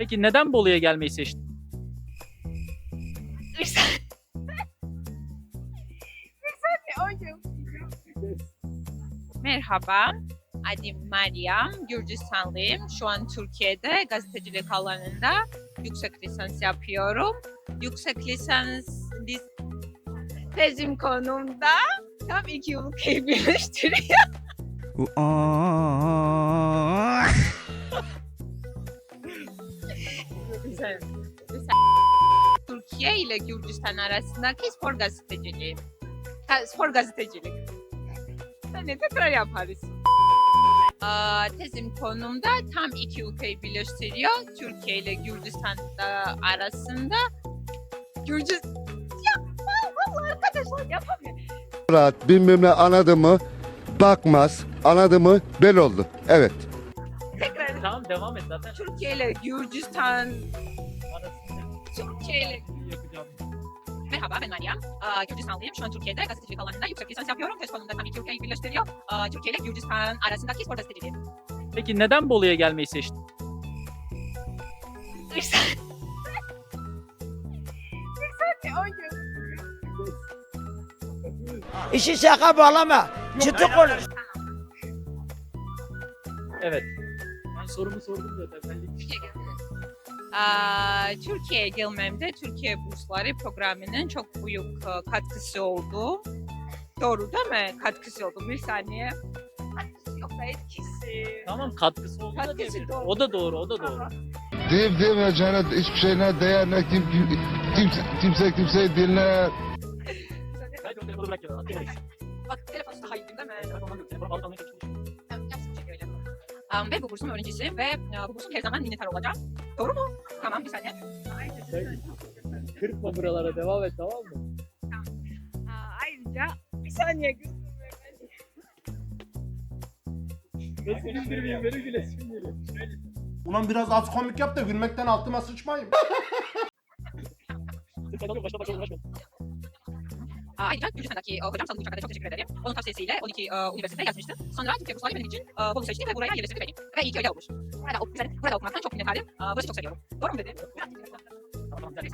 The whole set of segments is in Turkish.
Peki neden Bolu'ya gelmeyi seçtin? Merhaba, adım Meryem, Gürcistanlıyım. Şu an Türkiye'de gazetecilik alanında yüksek lisans yapıyorum. Yüksek lisans lis- tezim konumda tam iki ülkeyi birleştiriyor. Türkiye ile Gürcistan arasındaki spor gazeteciliği. Ha, spor gazetecilik. Hani tekrar yaparız. Aa, tezim konumda tam iki ülkeyi birleştiriyor. Türkiye ile Gürcistan da arasında. Gürcistan... Ya vallahi arkadaşlar yapamıyor. rahat bilmem ne anladı mı bakmaz anladı mı bel oldu. Evet. Devam et zaten. Türkiye ile Gürcistan... Arasında Türkiye ile yapacağım. Merhaba ben Meryem. Gürcistanlıyım. Şu an Türkiye'de gazetecilik alanında yüksek lisans yapıyorum. Tez konumda tam iki ülkeyi birleştiriyor. Türkiye ile Gürcistan arasındaki spor gazeteciliği. Peki neden Bolu'ya gelmeyi seçtin? İşi şaka bağlama. Ciddi konuş. Evet. Sorumu sordum zaten. Ben Aa, Türkiye'ye gelmemde Türkiye Bursları programının çok büyük e, katkısı oldu. Doğru değil mi? Katkısı oldu. Bir saniye. Katkısı yok da etkisi. Tamam katkısı oldu da Katkısı diyebilirim. doğru. O da doğru, o da doğru. Deyip demeyeceğine hiçbir şeyine değer ne kim, kimse, kimse kimseyi dinler. Bak telefonu daha iyi değil mi? Um, ve bu bursun öğrencisiyim ve e, bu bursun her zaman minnettar olacağım. Doğru mu? Tamam bir saniye. Kırpma buralara devam et tamam mı? Aa, ayrıca bir saniye Nasıl güldürmeyeyim beni gülesim geliyor. Ulan biraz az komik yap da gülmekten altıma sıçmayayım. Sen başla başla uğraşma. Ayrıca Gürcistan'daki e, hocam Salı Uçak'a çok teşekkür ederim. Onun tavsiyesiyle 12 e, üniversitede yazmıştı. Sonra Türkiye Bursları benim için e, Bolu seçti ve buraya yerleştirdi beni. Ve iyi ki öyle olmuş. Burada, güzel, burada okumaktan çok minnettarım. E, burası çok seviyorum. Doğru mu dedim? Tamam iyi.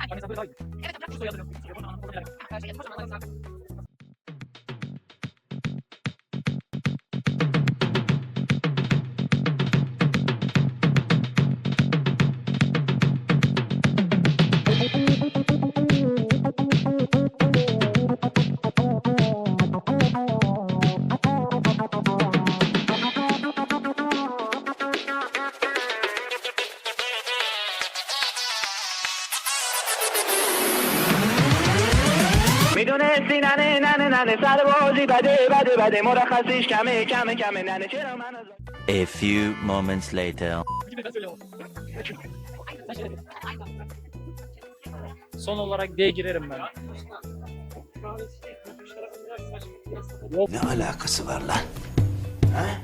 Evet, bırak. Şu soyadı. Telefonu anlamı. Her şey, kocaman alakası ننه ننه ننه سر بازی بده بده بده مرخصیش کمه کمه کمه ننه چرا من از A few moments later. Gibi ben söyleyemem. Sen şey dedin. Son olarak D girerim ben. Yok. Ne alakası var lan? He?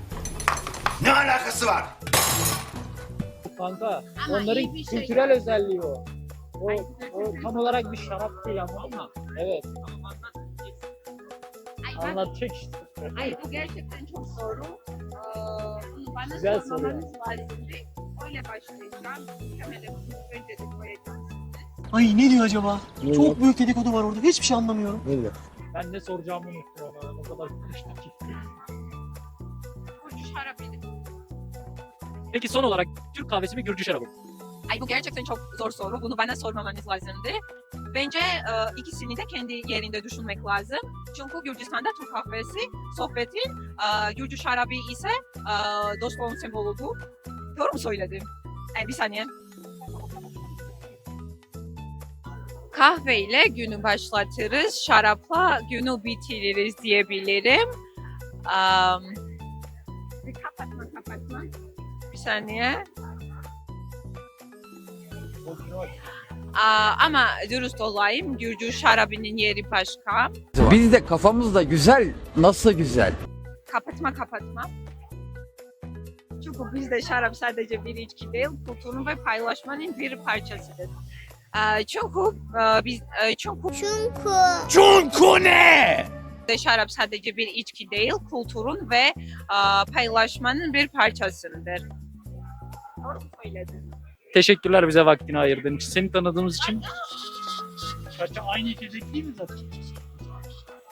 Ne alakası var? Kanka Ama onların iyi bir şey kültürel yani. özelliği o. O, o tam olarak bir şarap değil anladın mı? Evet Ay, bak, anlatacak işte. ay, bu gerçekten çok soru. Ee, bunu bana Güzel soru lazımdı. Öyle başlayacağım. Temele önce de koyacağım. Ay ne diyor acaba? Çok büyük dedikodu var orada. Hiçbir şey anlamıyorum. Ben ne soracağımı unuttum ama o kadar konuştuk ki. Burcu şarabıydı. Peki son olarak Türk kahvesi mi Gürcü şarabı mı? Ay bu gerçekten çok zor soru. Bunu bana sormamanız lazımdı. Bence e, ikisini de kendi yerinde düşünmek lazım. Çünkü Gürcistan'da Türk kahvesi sohbetin, e, Gürcü şarabı ise e, dostluğun sembolüdür. Doğru mu söyledim? Ay, bir saniye. Kahve ile günü başlatırız, şarapla günü bitiririz diyebilirim. Um, bir kapatma kapatma. Bir saniye. Aa, ama dürüst olayım, Gürcü şarabının yeri başka. Biz de kafamızda güzel, nasıl güzel? Kapatma kapatma. Çünkü bizde şarap sadece bir içki değil, kültürün ve paylaşmanın bir parçasıdır. Ee, çünkü e, biz e, çünkü Çunku ne? de şarap sadece bir içki değil, kültürün ve e, paylaşmanın bir parçasıdır. Doğru mu söyledim? Teşekkürler bize vaktini ayırdığın için. Seni tanıdığımız için. Çaça aynı içecek değil mi zaten?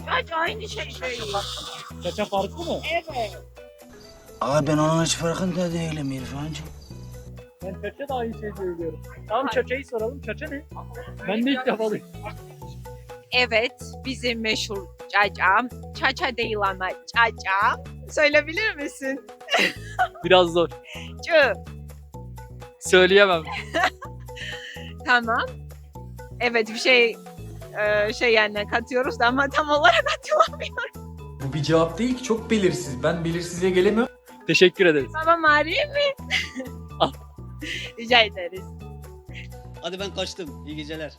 Çaça aynı şey değil. Çaça farklı mı? Evet. Abi ben onun hiç farkında değilim İrfancığım. Ben çaça da aynı şeyi söylüyorum. Tamam çaçayı soralım. Çaça ne? Ben de ilk defa duydum. Evet, bizim meşhur cacam. Çaça değil ama caca. Söyleyebilir misin? Biraz zor. Cı. Söyleyemem. Tamam. Evet bir şey e, şey yani katıyoruz da ama tam olarak atılamıyorum. Bu bir cevap değil ki çok belirsiz. Ben belirsizliğe gelemiyorum. Teşekkür ederiz. Babam arayayım mı? Al. Rica ederiz. Hadi ben kaçtım. İyi geceler.